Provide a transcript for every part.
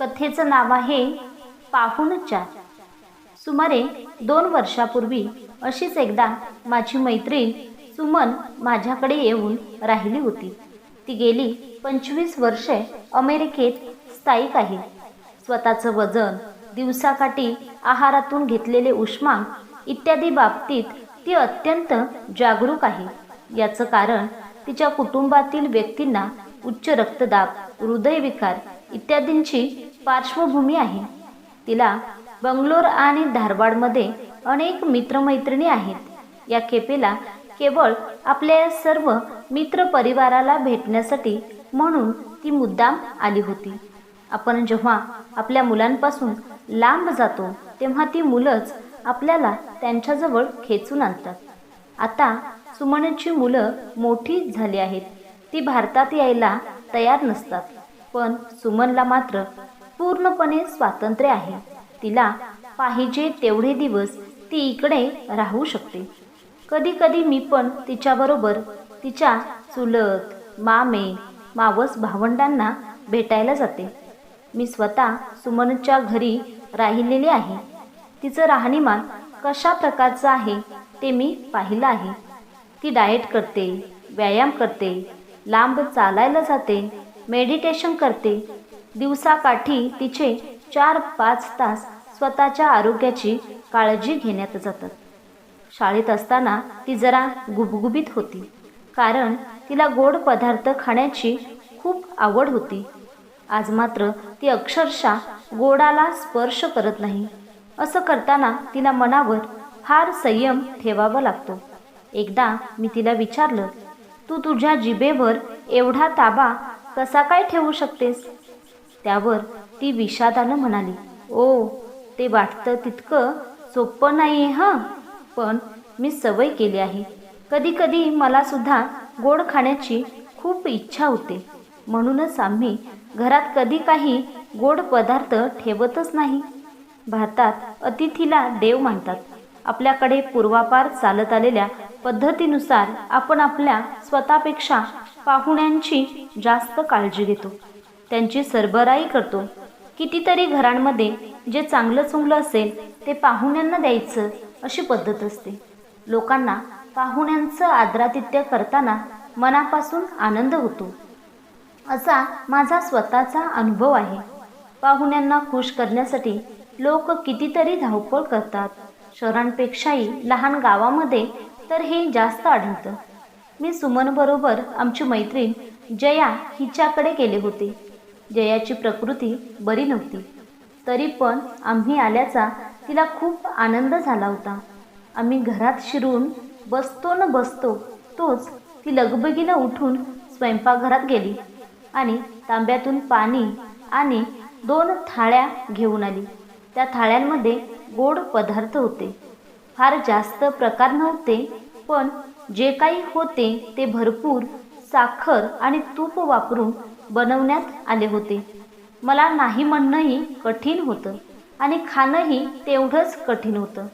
कथेचं नाव आहे पाहून चार सुमारे दोन वर्षापूर्वी अशीच एकदा माझी मैत्रीण सुमन माझ्याकडे येऊन राहिली होती. ती गेली पंचवीस वर्षे अमेरिकेत स्थायिक आहे. स्वतःचं वजन दिवसाकाठी आहारातून घेतलेले उष्मांक इत्यादी बाबतीत ती अत्यंत जागरूक आहे. याचं कारण तिच्या कुटुंबातील व्यक्तींना उच्च रक्तदाब हृदयविकार इत्यादींची पार्श्वभूमी आहे. तिला बंगलोर आणि धारवाडमध्ये अनेक मित्रमैत्रिणी आहेत. या खेपेला केवळ आपल्या सर्व मित्र परिवाराला भेटण्यासाठी म्हणून ती मुद्दाम आली होती. आपण जेव्हा आपल्या मुलांपासून लांब जातो तेव्हा ती मुलंच आपल्याला त्यांच्याजवळ खेचून आणतात. आता सुमनची मुलं मोठी झाली आहेत. ती भारतात यायला तयार नसतात. पण सुमनला मात्र पूर्णपणे स्वातंत्र्य आहे. तिला पाहिजे तेवढे दिवस ती इकडे राहू शकते. कधी कधी मी पण तिच्याबरोबर तिच्या चुलत मामे मावस भावंडांना भेटायला जाते. मी स्वतः सुमनच्या घरी राहिलेली आहे. तिचं राहणीमान कशा प्रकारचं आहे ते मी पाहिलं आहे. ती डाएट करते व्यायाम करते लांब चालायला जाते मेडिटेशन करते दिवसाकाठी तिचे चार पाच तास स्वतःच्या आरोग्याची काळजी घेण्यात जातात. शाळेत असताना ती जरा गुबगुबीत होती कारण तिला गोड पदार्थ खाण्याची खूप आवड होती. आज मात्र ती अक्षरशः गोडाला स्पर्श करत नाही. असं करताना तिला मनावर फार संयम ठेवावा लागतो. एकदा मी तिला विचारलं तू तुझ्या जिभेवर एवढा ताबा कसा काय ठेवू शकतेस? त्यावर ती विषादानं म्हणाली ओ ते वाटतं तितकं सोपं नाही आहे हां? पण मी सवय केली आहे. कधी कधी मला सुद्धा गोड खाण्याची खूप इच्छा होते. म्हणूनच आम्ही घरात कधी काही गोड पदार्थ ठेवतच नाही. भारतात अतिथीला देव मानतात. आपल्याकडे पूर्वापार चालत आलेल्या पद्धतीनुसार आपण आपल्या स्वतःपेक्षा पाहुण्यांची जास्त काळजी घेतो. त्यांची सरबराई करतो. कितीतरी घरांमध्ये जे चांगलं चुंगलं असेल ते पाहुण्यांना द्यायचं अशी पद्धत असते. लोकांना पाहुण्यांचं आदरातिथ्य करताना मनापासून आनंद होतो. असा माझा स्वतःचा अनुभव आहे. पाहुण्यांना खुश करण्यासाठी लोक कितीतरी धावपळ करतात. शहरांपेक्षाही लहान गावामध्ये तर हे जास्त आढळतं. मी सुमनबरोबर आमची मैत्रीण जया हिच्याकडे गेले होते. जयाची प्रकृती बरी नव्हती. तरी पण आम्ही आल्याचा तिला खूप आनंद झाला होता. आम्ही घरात शिरून बसतो न बसतो तोच ती लगबगीनं उठून स्वयंपाकघरात गेली आणि तांब्यातून पाणी आणि दोन थाळ्या घेऊन आली. त्या थाळ्यांमध्ये गोड पदार्थ होते. फार जास्त प्रकार नव्हते पण जे काही होते ते भरपूर साखर आणि तूप वापरून बनवण्यात आले होते. मला नाही म्हणणंही कठीण होतं आणि खाणंही तेवढंच कठीण होतं.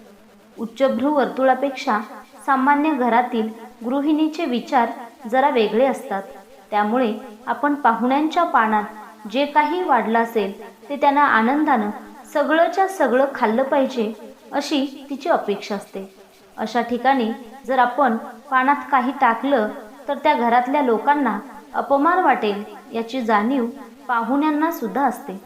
उच्चभ्रू वर्तुळापेक्षा सामान्य घरातील गृहिणीचे विचार जरा वेगळे असतात. त्यामुळे आपण पाहुण्यांच्या पानात जे काही वाढलं असेल ते त्यांना आनंदानं सगळंच्या सगळं खाल्लं पाहिजे अशी तिची अपेक्षा असते. अशा ठिकाणी जर आपण पानात काही टाकलं तर त्या घरातल्या लोकांना अपमान वाटेल याची जाणीव पाहुण्यांना सुद्धा असते.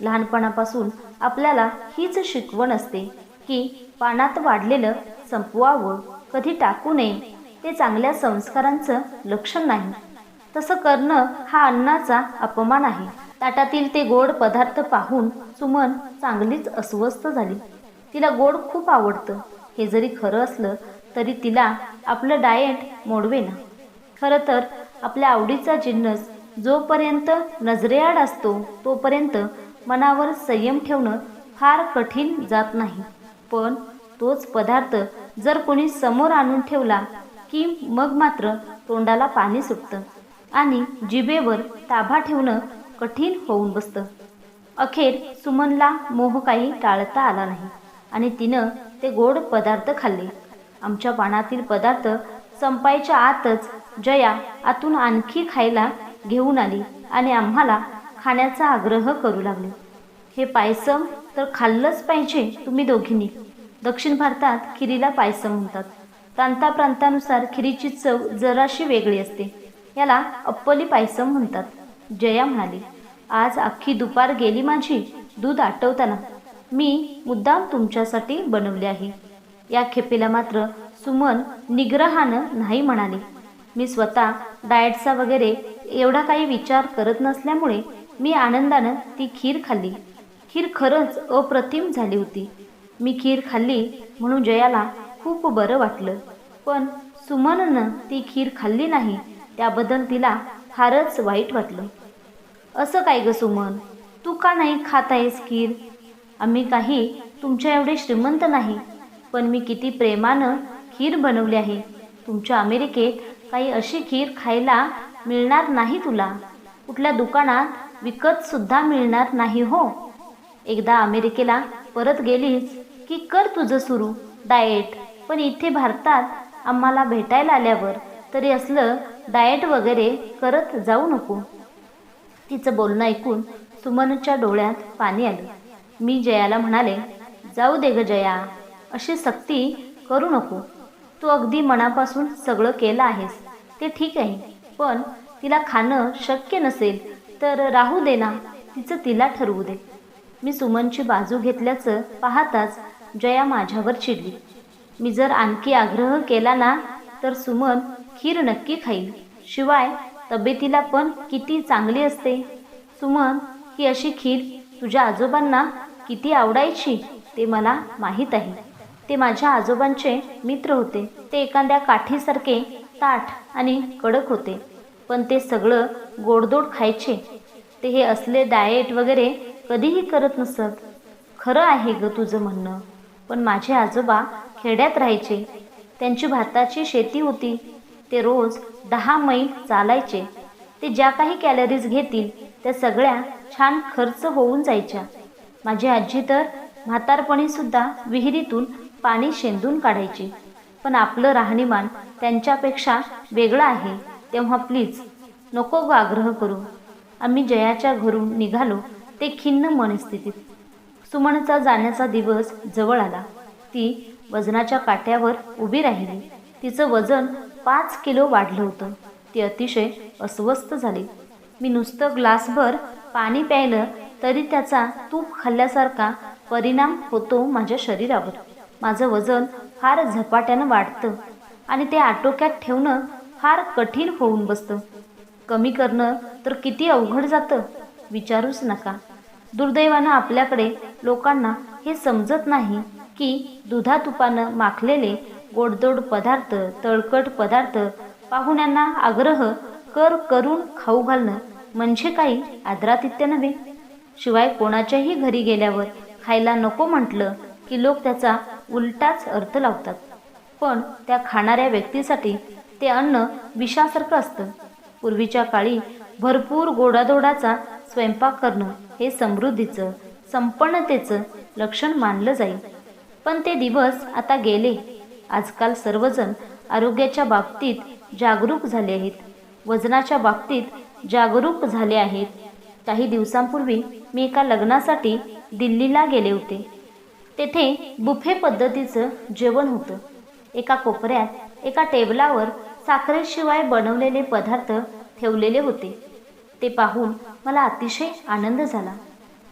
लहानपणापासून आपल्याला हीच शिकवण असते की पानात वाढलेलं संपवावं कधी टाकू नये ते चांगल्या संस्कारांचं लक्षण नाही. तसं करणं हा अन्नाचा अपमान आहे. ताटातील ते गोड पदार्थ पाहून सुमन चांगलीच अस्वस्थ झाली. तिला गोड खूप आवडतं. हे जरी खरं असलं तरी तिला आपलं डाएट मोडवेना खरं तर आपल्या आवडीचा जिन्नस जोपर्यंत नजरेआड असतो तोपर्यंत मनावर संयम ठेवणं फार कठीण जात नाही. पण तोच पदार्थ जर कोणी समोर आणून ठेवला की मग मात्र तोंडाला पाणी सुटतं आणि जिभेवर ताबा ठेवणं कठीण होऊन बसतं. अखेर सुमनला मोह काही टाळता आला नाही आणि तिनं ते गोड पदार्थ खाल्ले. आमच्या पानातील पदार्थ संपायच्या आतच जया आतून आणखी खायला घेऊन आली आणि आम्हाला खाण्याचा आग्रह करू लागली. हे पायसम तर खाल्लंच पाहिजे तुम्ही दोघींनी. दक्षिण भारतात खिरीला पायसम म्हणतात. प्रांताप्रांतानुसार खिरीची चव जराशी वेगळी असते. याला अप्पली पायसम म्हणतात. जया म्हणाली आज अख्खी दुपार गेली माझी दूध आटवताना. मी मुद्दाम तुमच्यासाठी बनवले आहे. या खेपेला मात्र सुमन निग्रहानं नाही म्हणाली. मी स्वतः डाएटचा वगैरे एवढा काही विचार करत नसल्यामुळे मी आनंदानं ती खीर खाल्ली. खीर खरंच अप्रतिम झाली होती. मी खीर खाल्ली म्हणून जयाला खूप बरं वाटलं. पण सुमननं ती खीर खाल्ली नाही त्याबद्दल तिला फारच वाईट वाटलं. असं काय ग सुमन? तू का नाही खात आहेस खीर? आम्ही काही तुमच्या एवढे श्रीमंत नाही पण मी किती प्रेमानं खीर बनवली आहे. तुमच्या अमेरिकेत काही अशी खीर खायला मिळणार नाही तुला. कुठल्या दुकानात विकतसुद्धा मिळणार नाही हो. एकदा अमेरिकेला परत गेलीस की कर तुझं सुरू. डाएट. पण इथे भारतात आम्हाला भेटायला आल्यावर तरी असलं डाएट वगैरे करत जाऊ नको. तिचं बोलणं ऐकून सुमनच्या डोळ्यात पाणी आले. मी जयाला म्हणाले जाऊ दे ग जया. अशी सक्ती करू नको. तू अगदी मनापासून सगळं केलं आहेस. ते ठीक आहे पण तिला खाणं शक्य नसेल तर राहू दे ना तिचं तिला ठरवू दे. मी सुमनची बाजू घेतल्याचं पाहताच जया माझ्यावर चिडली. मी जर आणखी आग्रह केला ना तर सुमन खीर नक्की खाईल. शिवाय तब्येतीला पण किती चांगली असते. सुमन ही अशी खीर तुझ्या आजोबांना किती आवडायची ते मला माहीत आहे. ते माझ्या आजोबांचे मित्र होते. ते एखाद्या काठीसारखे ताठ आणि कडक होते. पण ते सगळं गोडदोड खायचे. ते हे असले डाएट वगैरे कधीही करत नसत. खरं आहे ग तुझं म्हणणं. पण माझे आजोबा खेड्यात राहायचे. त्यांची भाताची शेती होती. ते रोज दहा मैल चालायचे. ते ज्या काही कॅलरीज घेतील त्या सगळ्या छान खर्च होऊन जायच्या. माझी आजी तर म्हातारपणीसुद्धा विहिरीतून पाणी शेंदून काढायचे. पण आपलं राहणीमान त्यांच्यापेक्षा वेगळं आहे तेव्हा प्लीज नको ग आग्रह करू. आम्ही जयाच्या घरून निघालो ते खिन्न मनस्थितीत. सुमनचा जाण्याचा दिवस जवळ आला. ती वजनाच्या काट्यावर उभी राहिली. तिचं वजन पाच किलो वाढलं होतं. ती अतिशय अस्वस्थ झाली. मी नुसतं ग्लासभर पाणी प्यायलं तरी त्याचा तूप खाल्ल्यासारखा परिणाम होतो माझ्या शरीरावर. माझं वजन फार झपाट्यानं वाढतं आणि ते आटोक्यात ठेवणं फार कठीण होऊन बसतं. कमी करणं तर किती अवघड जातं? विचारूच नका. दुर्दैवानं आपल्याकडे लोकांना हे समजत नाही की दुधातुपानं माखलेले गोडदोड पदार्थ तळकट पदार्थ पाहुण्यांना आग्रह कर करून खाऊ घालणं म्हणजे काही आदरातिथ्य नव्हे. शिवाय कोणाच्याही घरी गेल्यावर खायला नको म्हटलं की लोक त्याचा उलटाच अर्थ लावतात. पण त्या खाणाऱ्या व्यक्तीसाठी ते अन्न विषासारखं असतं. पूर्वीच्या काळी भरपूर गोडाधोडाचा स्वयंपाक करणं हे समृद्धीचं संपन्नतेचं लक्षण मानलं जाईल पण ते दिवस आता गेले. आजकाल सर्वजण आरोग्याच्या बाबतीत जागरूक झाले आहेत. वजनाच्या बाबतीत जागरूक झाले आहेत. काही दिवसांपूर्वी मी एका लग्नासाठी दिल्लीला गेले होते. तेथे बुफे पद्धतीचं जेवण होतं. एका कोपऱ्यात एका टेबलावर साखरेशिवाय बनवलेले पदार्थ ठेवलेले होते. ते पाहून मला अतिशय आनंद झाला.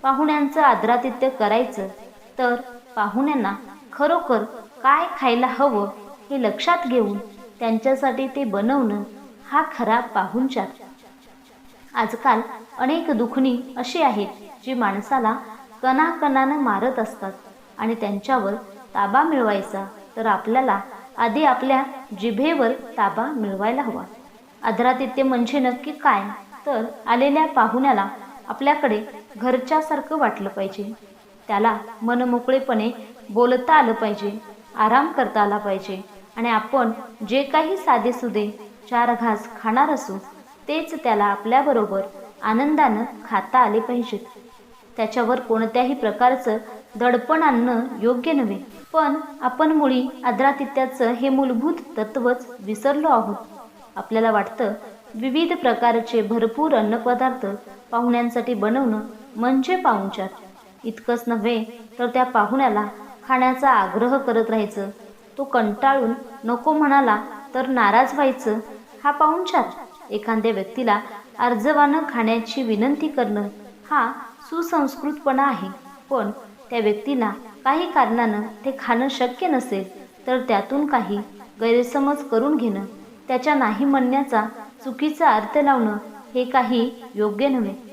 पाहुण्यांचं आदरातिथ्य करायचं तर पाहुण्यांना खरोखर काय खायला हवं हे लक्षात घेऊन त्यांच्यासाठी ते बनवणं हा खरा पाहुणचार. आजकाल अनेक दुखणी अशी आहेत जी माणसाला कणाकणानं मारत असतात. आणि त्यांच्यावर ताबा मिळवायचा तर आपल्याला आधी आपल्या जिभेवर ताबा मिळवायला हवा. आदरातिथ्य म्हणजे नक्की काय? तर आलेल्या पाहुण्याला आपल्याकडे घरच्यासारखं वाटलं पाहिजे. त्याला मनमोकळेपणे बोलता आलं पाहिजे आराम करता आला पाहिजे. आणि आपण जे काही साधेसुदे चार घास खाणार असू तेच त्याला आपल्याबरोबर आनंदानं खाता आले पाहिजेत. त्याच्यावर कोणत्याही प्रकारचं दडपण आणणं योग्य नव्हे. पण आपण मुळी आदरातिथ्याचं हे मूलभूत तत्वच विसरलो आहोत. आपल्याला वाटतं विविध प्रकारचे भरपूर अन्नपदार्थ पाहुण्यांसाठी बनवणं म्हणजे पाहुणचार. इतकंच नव्हे तर त्या पाहुण्याला खाण्याचा आग्रह करत राहायचं. तो कंटाळून नको म्हणाला तर नाराज व्हायचं हा पाहुणचार. एखाद्या व्यक्तीला अर्जवानं खाण्याची विनंती करणं हा सुसंस्कृतपणा आहे. पण त्या व्यक्तीला काही कारणानं ते खाणं शक्य नसेल तर त्यातून काही गैरसमज करून घेणं त्याच्या नाही म्हणण्याचा चुकीचा अर्थ लावणं हे काही योग्य नव्हे.